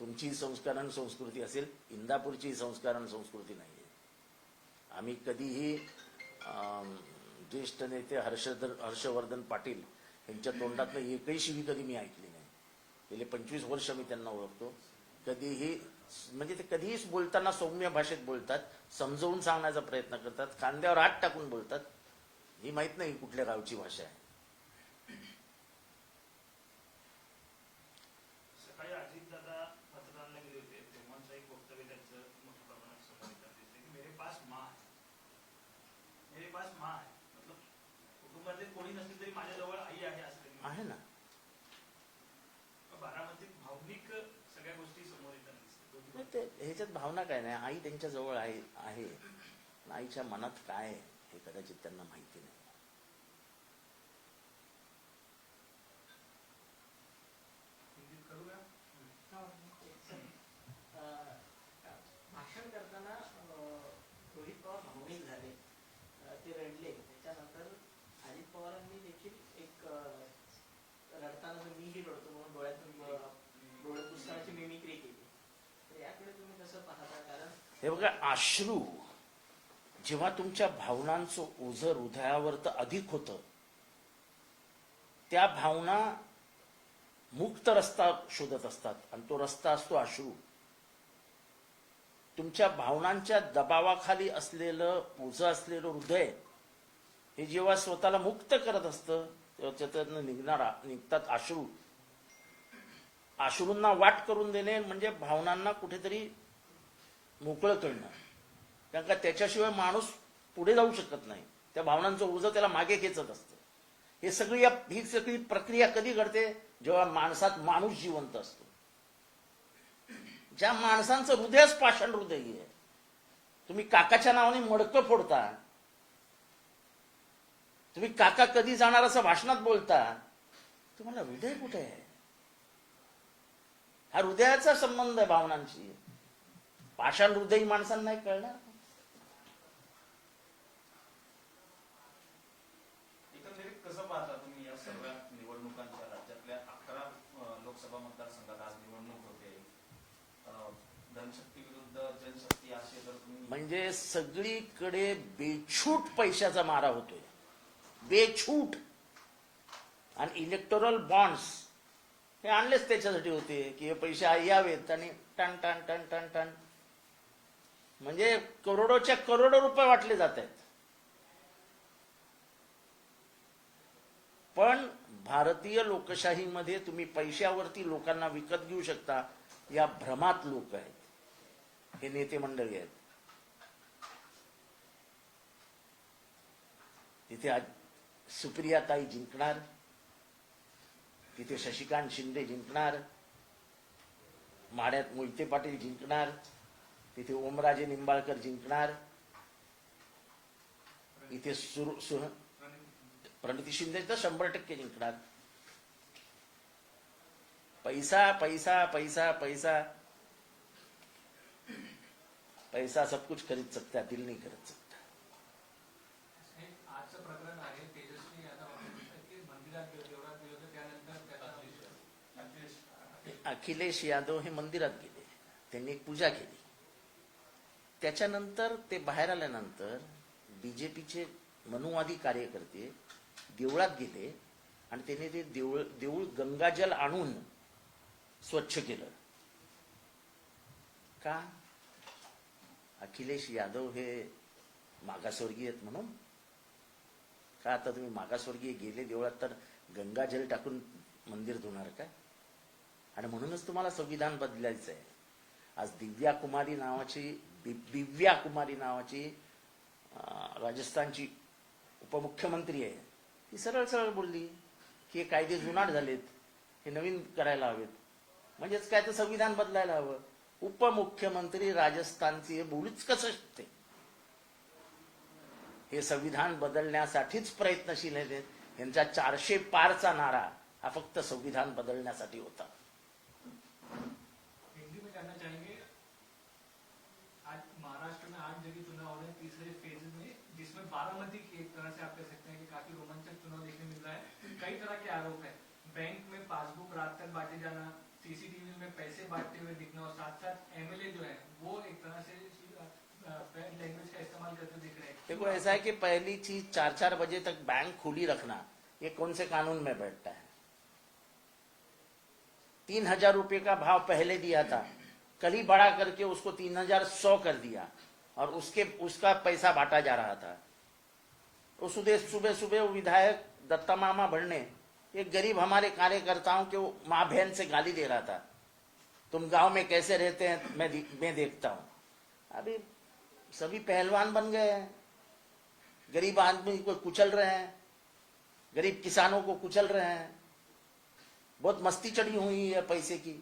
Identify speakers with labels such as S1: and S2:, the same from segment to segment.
S1: तुमची संस्कारण संस्कृती असेल इंदापूरची संस्कारण संस्कृती नाही आहे आम्ही कधीही ज्येष्ठ नेते हर्षधर हर्षवर्धन पाटील यांच्या तोंडातनं एकही शिवी कधी मी ऐकली नाही. गेले पंचवीस वर्ष मी त्यांना ओळखतो. कधीही म्हणजे ते कधीही बोलताना सौम्य भाषेत बोलतात समजवून सांगण्याचा प्रयत्न करतात खांद्यावर हात टाकून बोलतात. ही माहीत नाही कुठल्या गावची भाषा आहे
S2: सकाळी अजितदादा मतदानाला गेले होते तेव्हाचं एक वक्तव्य त्यांचं मोठ्या प्रमाणात समोर येताना दिसते की मेरे पास माँ है मेरे पास माँ है मतलब कुटुंबातले कोणी नसले तरी माझ्याजवळ आई आहे असं त्यांनी
S1: आहे ना
S2: म्हटलं. बारामतीत भावनिक सगळ्या गोष्टी समोर येताना दिसतात दोन्ही
S1: नाही ते ह्याच्यात भावना काय नाही? आई त्यांच्या जवळ आहे आहे. आईच्या मनात काय आहे हे कदाचित त्यांना माहिती नाही. हे बघा अश्रू जेव्हा तुमच्या भावनांचं ओझर हृदयावर तर अधिक होतं त्या भावना मुक्त रस्ता शोधत असतात आणि तो रस्ता असतो अश्रू. तुमच्या भावनांच्या दबावाखाली असलेलं ओझं असलेलं हृदय हे जेव्हा स्वतःला मुक्त करत असतं तेव्हा त्याच्यातनं निघणारा निघतात अश्रू. अश्रूंना वाट करून देणे म्हणजे भावनांना कुठेतरी मोकळं करणं कारण का त्याच्याशिवाय माणूस पुढे जाऊ शकत नाही. त्या भावनांचं ओझं त्याला मागे खेचत असतं. हे सगळी या- ही सगळी प्रक्रिया कधी घडते? जेव्हा माणसात माणूस जिवंत असतो. ज्या माणसांचं हृदयच पाषाण हृदय आहे. तुम्ही काकाच्या नावाने मडकं फोडता. तुम्ही काका कधी जाणार असं भाषणात बोलता तुम्हाला हृदय कुठे आहे? हा हृदयाचा संबंध आहे भावनांशी. पाषाण हृदयी माणसांना नाही कळणार.
S3: एकंदरीत कसं पाहता तुम्ही या सर्व निवडणुकांच्या राज्यातल्या अकरा अं, लोकसभा मतदारसंघात आज निवडणूक होते? अं, धनशक्ती विरुद्ध जनशक्ती असे जर तुम्ही
S1: म्हणजे सगळीकडे बेछूट पैशाचा मारा होतोय. बेछूट. आणि इलेक्टोरल बॉन्ड्स हे आणलेच त्याच्यासाठी होते की हे पैसे यावेत आणि ton ton ton ton ton. म्हणजे करोडोच्या करोडो रुपये वाटले जात आहेत. पण भारतीय लोकशाहीमध्ये तुम्ही पैशावरती लोकांना विकत घेऊ शकता या भ्रमात लोक आहेत. हे नेते मंडळी आहेत. तिथे आज सुप्रियाताई जिंकणार तिथे शशिकांत शिंदे जिंकणार माड्यात मोहिते पाटील जिंकणार तिथे ओमराजे निंबाळकर जिंकणार. इथे सुर सुह प्रणिती शिंदे तर शंभर टक्के जिंकणार. पैसा पैसा पैसा पैसा. पैसा सब कुछ खरीद सकता दिल नहीं खरीद सकता
S3: अखिलेश
S1: अखिलेश यादव हे मंदिरात गेले. त्यांनी एक पूजा केली. त्याच्यानंतर ते बाहेर आल्यानंतर बीजेपीचे मनुवादी कार्यकर्ते देवळात गेले आणि त्याने ते देऊळ देऊळ गंगाजल आणून स्वच्छ केलं. का? अखिलेश यादव हे मागासवर्गीय आहेत म्हणून. का आता तुम्ही मागासवर्गीय गेले देवळात तर गंगाजल टाकून मंदिर धुणार का? आणि म्हणूनच तुम्हाला संविधान बदलायचं आहे आज दिव्या कुमारी नावाची दिव्या कुमारी नावाची राजस्थानची उपमुख्यमंत्री आहे. ती सरळ सरळ बोलली की हे कायदे जुनाट झालेत हे नवीन करायला हवेत. म्हणजेच काय तर संविधान बदलायला हवं. उपमुख्यमंत्री राजस्थानची हे बोलूच कसं शकते? हे संविधान बदलण्यासाठीच प्रयत्नशील आहेत. यांचा चारशे पारचा नारा हा फक्त संविधान बदलण्यासाठी होता.
S4: बारामती की एक तरह से आप कह सकते हैं कि काफ़ी रोमांचक चुनाव देखने मिल रहा है। कई तरह के आरोप है। बैंक में पासबुक रात तक बांटे जाना, सीसीटीवी में पैसे बांटते हुए दिखना और साथ साथ एमएलए जो है, वो एक तरह से दिख
S1: ऐसा है कि पहली चीज़ चार चार बजे तक बैंक खुली रखना, ये कौन से कानून में बैठता है? तीन हज़ार रुपये का भाव पहले दिया था, कल ही बढ़ा करके उसको तीन हज़ार सौ कर दिया, और उसके, उसका पैसा बांटा जा रहा था। सुबह सुबह सुबह वो विधायक दत्ता मामा भरने, एक गरीब हमारे कार्यकर्ताओं के माँ बहन से गाली दे रहा था। तुम गाँव में कैसे रहते हैं? मैं मैं देखता हूँ। अभी सभी पहलवान बन गए हैं। गरीब आदमी को कुचल रहे हैं। गरीब किसानों को कुचल रहे हैं। बहुत मस्ती चढ़ी हुई है पैसे की।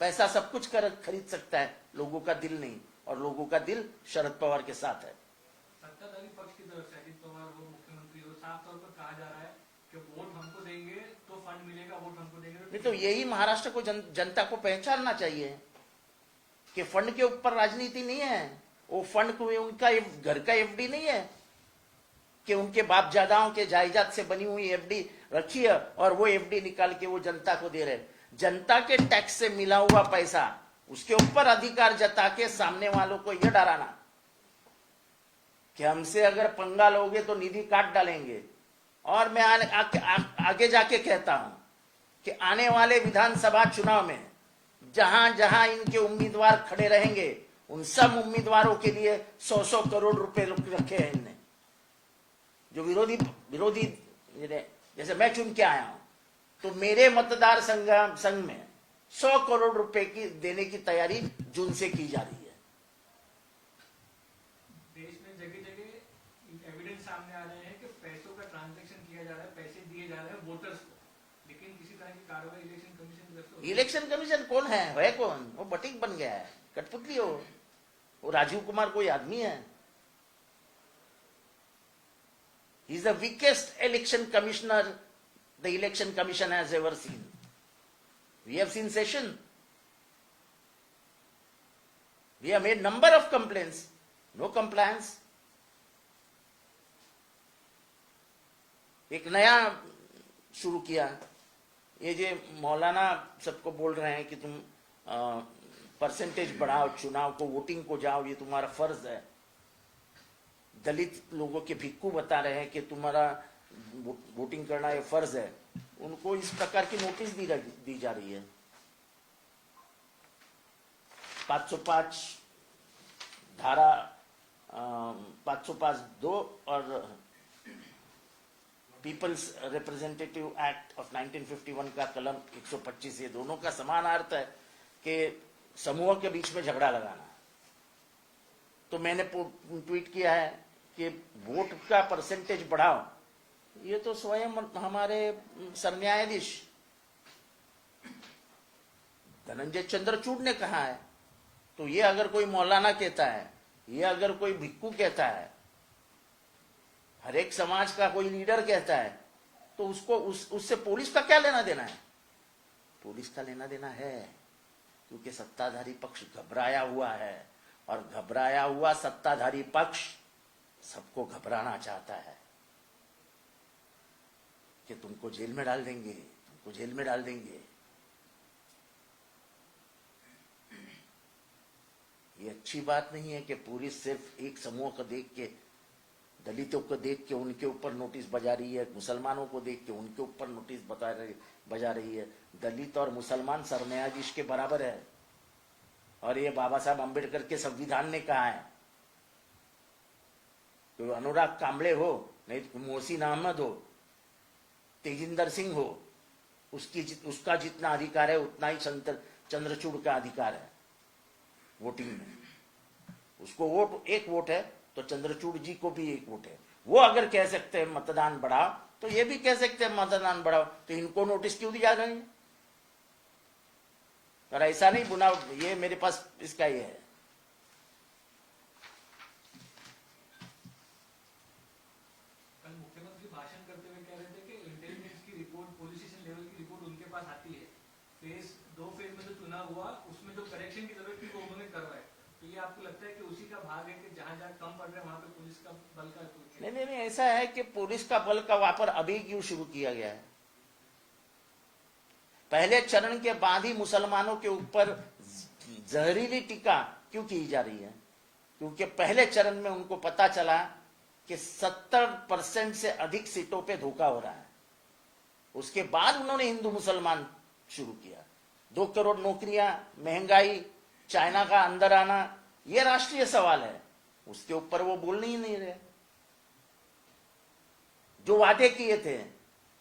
S1: पैसा सब कुछ कर, खरीद सकता है। लोगों का दिल नहीं, और लोगों का दिल शरद पवार के साथ है।
S4: सत्ताधारी पक्ष की तरफ़ से अजित पवार हो मुख्यमंत्री हो साफ़ तौर पर कहा जा रहा है कि वोट हमको देंगे तो फंड मिलेगा वोट हमको देंगे।
S1: नहीं तो यही महाराष्ट्र को जन, जनता को पहचानना चाहिए कि फंड के ऊपर राजनीति नहीं है। वो फंड को उनका घर का एफडी नहीं है कि उनके बाप जादाओं के जायदाद से बनी हुई एफडी रखी है और वो एफडी निकाल के वो जनता को दे रहे जनता के टैक्स से मिला हुआ पैसा उसके ऊपर अधिकार जता के सामने वालों को यह डराना। कि हमसे अगर पंगा लोगे तो निधि काट डालेंगे। और मैं आने, आके, आ, आगे जाके कहता हूँ कि आने वाले विधानसभा चुनाव में जहाँ जहाँ इनके उम्मीदवार खड़े रहेंगे उन सब उम्मीदवारों के लिए सौ सौ करोड़ रुपए रखे हैं इनने। जो विरोधी विरोधी जैसे मैं चुन के आया हूँ तो मेरे मतदार संघ संघ में सौ करोड़ रुपए की देने की तैयारी जून से की जा रही है
S4: देश में जगह जगह एविडेंस सामने आ रहे हैं कि पैसों का ट्रांजैक्शन किया जा रहा है, पैसे दिए जा रहे हैं वोटर्स को। लेकिन किसी तरह की कार्रवाई इलेक्शन कमीशन।
S1: इलेक्शन कमीशन कौन है? है कौन? वो बटिक बन गया है। कठपुतली हो। वो राजीव कुमार कोई आदमी है? Is the weakest election commissioner the election commission has ever seen we have seen Seshan we have made number of complaints no compliance एक नया शुरू किया। ये जो मौलाना सबको बोल रहे हैं कि तुम परसेंटेज बढ़ाओ चुनाव को वोटिंग को जाओ ये तुम्हारा फ़र्ज़ है। दलित लोगों के भिक्कू बता रहे हैं कि तुम्हारा वोटिंग करना ये फ़र्ज़ है। उनको इस प्रकार की नोटिस दी, दी जा रही है। 505 धारा पाँच सौ पाँच दो और पीपल्स रिप्रेजेंटेटिव एक्ट ऑफ़ 1951 का कलम 125 ये दोनों का समान अर्थ है कि समूह के बीच में झगड़ा लगाना। तो मैंने ट्वीट किया है कि वोट का परसेंटेज बढ़ाओ। ये तो स्वयं हमारे सरन्यायाधीश धनंजय चंद्रचूड़ ने कहा है। तो ये अगर कोई मौलाना कहता है, ये अगर कोई भिक्कू कहता है हर एक समाज का कोई लीडर कहता है तो उसको उस, उससे पुलिस का क्या लेना देना है? पुलिस का लेना देना है, क्योंकि सत्ताधारी पक्ष घबराया हुआ है, और घबराया हुआ सत्ताधारी पक्ष सबको घबराना चाहता है कि तुमको जेल में डाल देंगे, तुमको जेल में डाल देंगे। ये अच्छी बात नहीं है कि पुलिस सिर्फ़ एक समूह को देख के दलितों को देख के उनके ऊपर नोटिस बजा रही है मुसलमानों को देख के उनके ऊपर नोटिस बता रही बजा रही है। दलित और मुसलमान सरन्यायाधीश के बराबर है। और ये बाबा साहब अंबेडकर के संविधान ने कहा है तो अनुराग कांबळे हो नहीं तो मोहसिन अहमद हो तेजिंदर सिंह हो उसकी जित, उसका जितना अधिकार है उतना ही चंद्रचूड़ का अधिकार है वोटिंग में। उसको वोट एक वोट है तो चंद्रचूड़ जी को भी एक वोट है। वो अगर कह सकते हैं मतदान बढ़ाओ तो ये भी कह सकते हैं मतदान बढ़ाओ तो इनको नोटिस क्यों दिया रही है और ऐसा नहीं, बुना, ये मेरे पास इसका ये है।
S4: दो फ़ेज़ में जो चुनाव हुआ, उसमें जो करेक्शन की ज़रूरत थी, वो उन्होंने करवाए
S1: नहीं नहीं नहीं, ऐसा है कि पुलिस का बल का वापर अभी क्यों शुरू किया गया है? पहले चरण के बाद ही मुसलमानों के ऊपर जहरीली टीका क्यों की जा रही है? क्योंकि पहले चरण में उनको पता चला कि 70 परसेंट से अधिक सीटों पे धोखा हो रहा है। उसके बाद उन्होंने हिंदू मुसलमान शुरू किया। दो करोड़ नौकरियाँ, महँगाई चाइना का अंदर आना यह राष्ट्रीय सवाल है। उसके ऊपर वो बोलने ही नहीं रहे। जो वादे किए थे,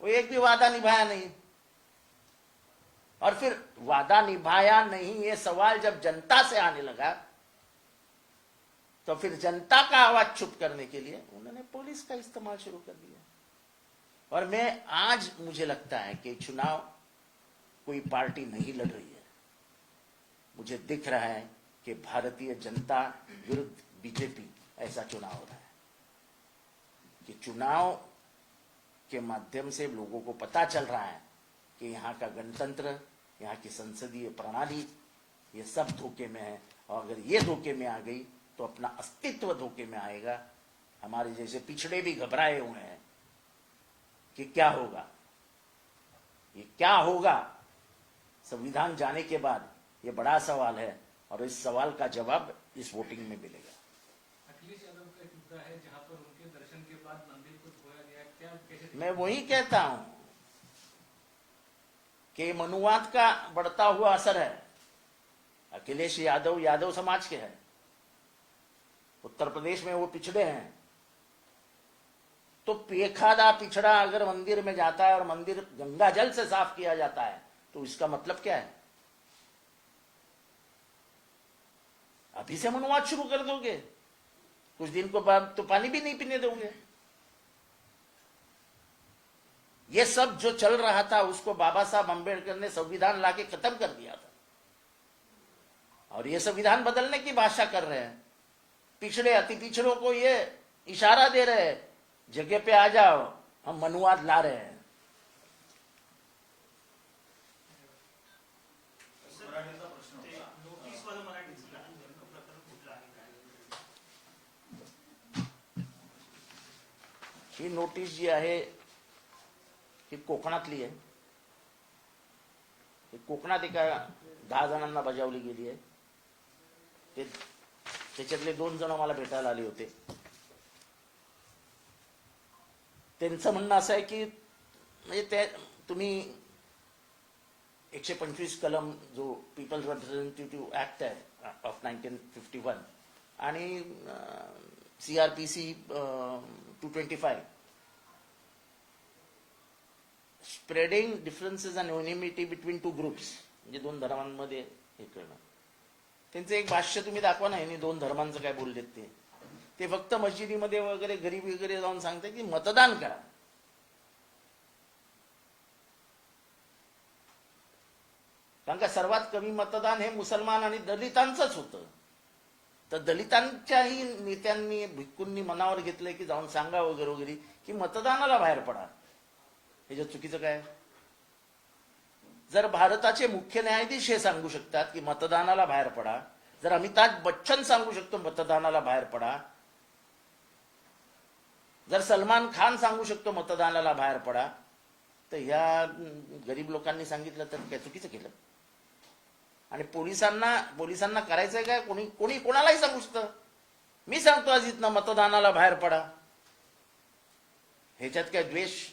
S1: वो एक भी वादा निभाया नहीं। और फिर वादा निभाया नहीं, ये सवाल जब जनता से आने लगा तो फिर जनता का आवाज़ चुप करने के लिए उन्होंने पुलिस का इस्तेमाल शुरू कर दिया। और मैं, आज मुझे लगता है कि चुनाव कोई पार्टी नहीं लड़ रही है। मुझे दिख रहा है कि भारतीय जनता विरुद्ध बीजेपी ऐसा चुनाव हो रहा है। कि चुनाव के माध्यम से लोगों को पता चल रहा है कि यहाँ का गणतंत्र, यहाँ की संसदीय प्रणाली, ये सब धोखे में है। और अगर ये धोखे में आ गई तो अपना अस्तित्व धोखे में आएगा। हमारे जैसे पिछड़े भी घबराए हुए हैं कि क्या होगा? ये क्या होगा? संविधान जाने के बाद ये बड़ा सवाल है और इस सवाल का जवाब इस वोटिंग में मिलेगा।
S4: अखिलेश यादव का एक मुद्दा है जहाँ पर उनके दर्शन के बाद मंदिर को धोया गया। क्या कैसे
S1: मैं वही कहता हूँ कि मनुवाद का बढ़ता हुआ असर है। अखिलेश यादव यादव समाज के हैं। उत्तर प्रदेश में वो पिछड़े हैं। तो पेखादा पिछड़ा अगर मंदिर में जाता है और मंदिर गंगा जल से साफ़ किया जाता है तो इसका मतलब क्या है? अभी से हम अनुवाद शुरू कर दोगे। कुछ दिन को बाद तो पानी भी नहीं पीने दोगे। ये सब जो चल रहा था, उसको बाबा साहब अंबेडकर ने संविधान लाके खत्म कर दिया था। और ये संविधान बदलने की भाषा कर रहे हैं। पिछड़े, अति पिछड़ों को ये इशारा दे रहे हैं, जगह पे आ जाओ, हम मनुवाद ला रहे हैं। ही नोटीस जी आहे ही कोकणातली आहे. ही कोकणात एका दहा जणांना बजावली गेली आहे. ते त्याच्यातले दोन जण मला भेटायला आले होते. त्यांचं म्हणणं असं आहे की म्हणजे ते तुम्ही एकशे पंचवीस कलम जो पीपल्स रिप्रेझेंटेटिव्ह ऍक्ट आहे ऑफ नाईन्टीन फिफ्टी वन आणि C R P C two twenty five spreading differences and enmity between two groups म्हणजे दोन धर्मांमध्ये हे करणं. त्यांचं एक भाष्य तुम्ही दाखवा ना यांनी दोन धर्मांचं काय बोललेत ते. ते फक्त मशिदीमध्ये वगैरे गरीब वगैरे जाऊन सांगते की मतदान करा. कारण का सर्वात कमी मतदान हे मुसलमान आणि दलितांचंच होतं. तर दलितांच्याही नेत्यांनी भिक्कूंनी मनावर घेतलंय की जाऊन सांगा वगैरे वगैरे की मतदानाला बाहेर पडा. ह्याच्यात चुकीचं काय? जर भारताचे मुख्य न्यायाधीश हे सांगू शकतात की मतदानाला बाहेर पडा जर अमिताभ बच्चन सांगू शकतो मतदानाला बाहेर पडा जर सलमान खान सांगू शकतो मतदानाला बाहेर पडा तर ह्या गरीब लोकांनी सांगितलं तर काय चुकीचं केलं? आणि पोलिसांना पोलिसांना करायचंय काय? कोणी कोणी कोणालाही सांगू शकतं. मी सांगतो आज इथनं मतदानाला बाहेर पडा. ह्याच्यात काय द्वेष?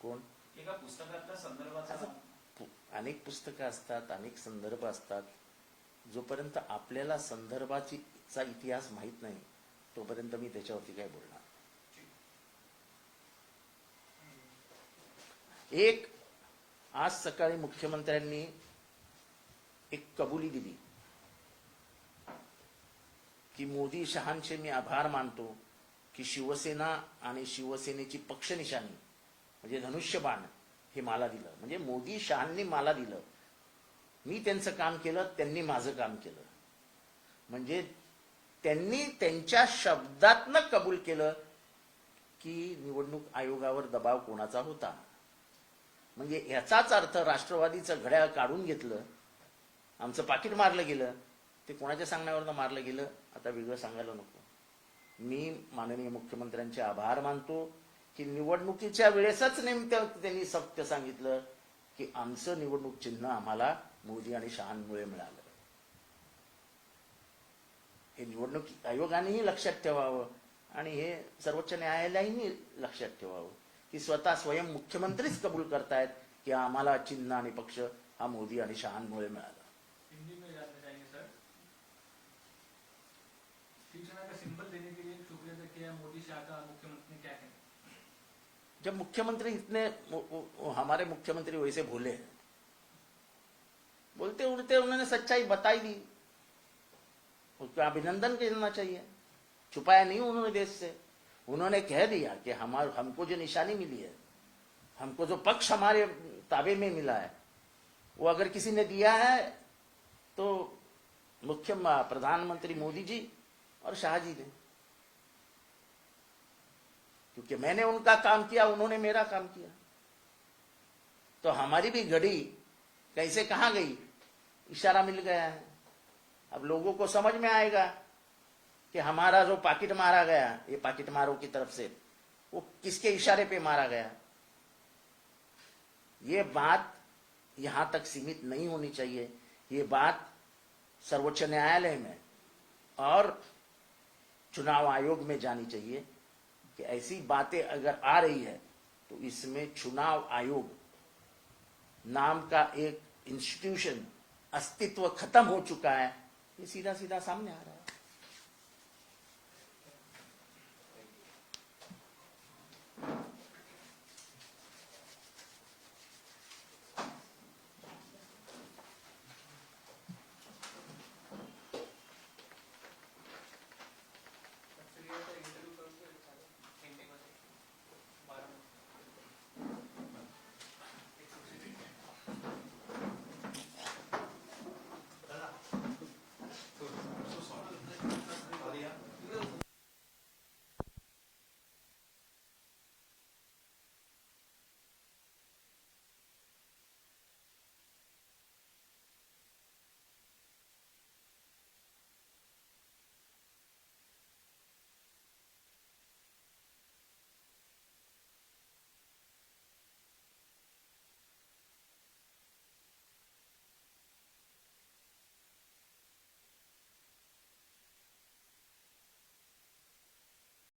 S1: कोण?
S3: एका पुस्तकातल्या संदर्भाचा
S1: अनेक पुस्तकं असतात अनेक संदर्भ असतात. जोपर्यंत आपल्याला संदर्भाची चा इतिहास माहीत नाही तोपर्यंत मी त्याच्यावरती काय बोलणार? एक आज सकाळी मुख्यमंत्र्यांनी एक कबुली दिली. की मोदी शहांचे मी आभार मानतो की शिवसेना आणि शिवसेनेची पक्षनिशाणी म्हणजे धनुष्यबाण हे मला दिलं. म्हणजे मोदी शहांनी मला दिलं. मी त्यांचं काम केलं त्यांनी माझं काम केलं. म्हणजे त्यांनी त्यांच्या शब्दातनं कबूल केलं की निवडणूक आयोगावर दबाव कोणाचा होता. म्हणजे याचाच अर्थ राष्ट्रवादीचं घड्याळ काढून घेतलं आमचं पाकिट मारलं गेलं ते कोणाच्या सांगण्यावरनं मारलं गेलं आता वेगळं सांगायला नको. मी माननीय मुख्यमंत्र्यांचे आभार मानतो. की निवडणुकीच्या वेळेसच नेमकं त्यांनी सत्य सांगितलं की आमचं निवडणूक चिन्ह आम्हाला मोदी आणि शहांमुळे मिळालं. हे निवडणूक आयोगानेही लक्षात ठेवावं आणि हे सर्वोच्च न्यायालयाने लक्षात ठेवावं की स्वतः स्वयं मुख्यमंत्रीच कबूल करतायत की आम्हाला चिन्ह आणि पक्ष हा मोदी आणि शहांमुळे मिळाला.
S4: शिवसेना का सिंबल देने के लिए शुक्रिया किया मोदी शाह का मुख्यमंत्री
S1: जब मुख्यमंत्री इतने वो- वो- हमारे मुख्यमंत्री वैसे भूले हैं। बोलते उड़ते उन्होंने सच्चाई बताई दी उसका अभिनंदन करना चाहिए। छुपाया नहीं उन्होंने देश से। उन्होंने कह दिया कि हमार, हमको जो निशानी मिली है, हमको जो पक्ष हमारे ताबे में मिला है, वो अगर किसी ने दिया है तो मुख्य, प्रधानमंत्री मोदी जी और शाहजी ने। क्योंकि मैंने उनका काम किया, उन्होंने मेरा काम किया। तो हमारी भी घड़ी कैसे कहाँ गई? इशारा मिल गया है। अब लोगों को समझ में आएगा कि हमारा जो पाकिट मारा गया, ये पाकिट मारो की तरफ़ से, वो किसके इशारे पे मारा गया? ये बात यहाँ तक सीमित नहीं होनी चाहिए। ये बात सर्वोच्च न्यायालय में और चुनाव आयोग में जानी चाहिए। कि ऐसी बातें अगर आ रही है तो इसमें चुनाव आयोग नाम का एक इंस्टीट्यूशन अस्तित्व खत्म हो चुका है। ये सीधा सीधा सामने आ रहा है।